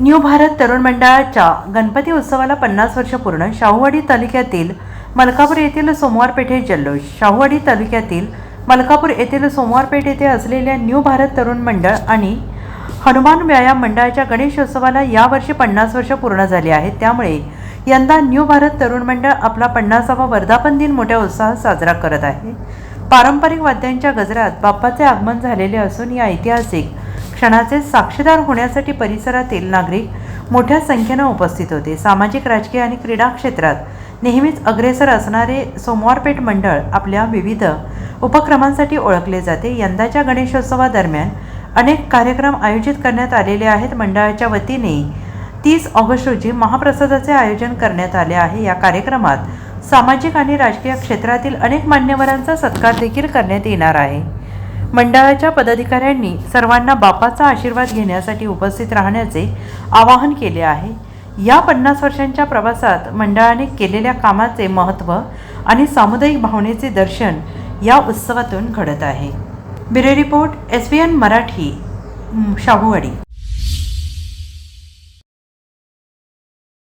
New Bharat तरुण मंडळाच्या गणपती उत्सवाला पन्नास वर्ष पूर्ण शाहूवाडी तालुक्यातील मलकापूर येथील सोमवार पेठे जल्लोष. शाहूवाडी तालुक्यातील मलकापूर येथील सोमवारपेठ येथे असलेल्या न्यू भारत तरुण मंडळ आणि हनुमान व्यायाम मंडळाच्या गणेशोत्सवाला यावर्षी पन्नास वर्ष पूर्ण झाली आहेत. त्यामुळे यंदा न्यू भारत तरुण मंडळ आपला पन्नासावा वर्धापन दिन मोठ्या उत्साहात साजरा करत आहे. पारंपरिक वाद्यांच्या गजरात बाप्पाचे आगमन झालेले असून या ऐतिहासिक क्षणाचे साक्षीदार होण्यासाठी परिसरातील नागरिक मोठ्या संख्येनं उपस्थित होते. सामाजिक राजकीय आणि क्रीडा क्षेत्रात नेहमीच अग्रेसर असणारे सोमवारपेठ मंडळ आपल्या विविध उपक्रमांसाठी ओळखले जाते. यंदाच्या गणेशोत्सवादरम्यान अनेक कार्यक्रम आयोजित करण्यात आलेले आहेत. मंडळाच्या वतीने तीस ऑगस्ट रोजी महाप्रसादाचे आयोजन करण्यात आले आहे. या कार्यक्रमात सामाजिक आणि राजकीय क्षेत्रातील अनेक मान्यवरांचा सत्कार देखील करण्यात येणार आहे. मंडळाच्या पदाधिकाऱ्यांनी सर्वांना बापाचा आशीर्वाद घेण्यासाठी उपस्थित राहण्याचे आवाहन केले आहे. या पन्नास वर्षांच्या प्रवासात मंडळाने केलेल्या कामाचे महत्त्व आणि सामुदायिक भावनेचे दर्शन या उत्सवातून घडत आहे. बिरे report S B N Marathi Shahuwadi.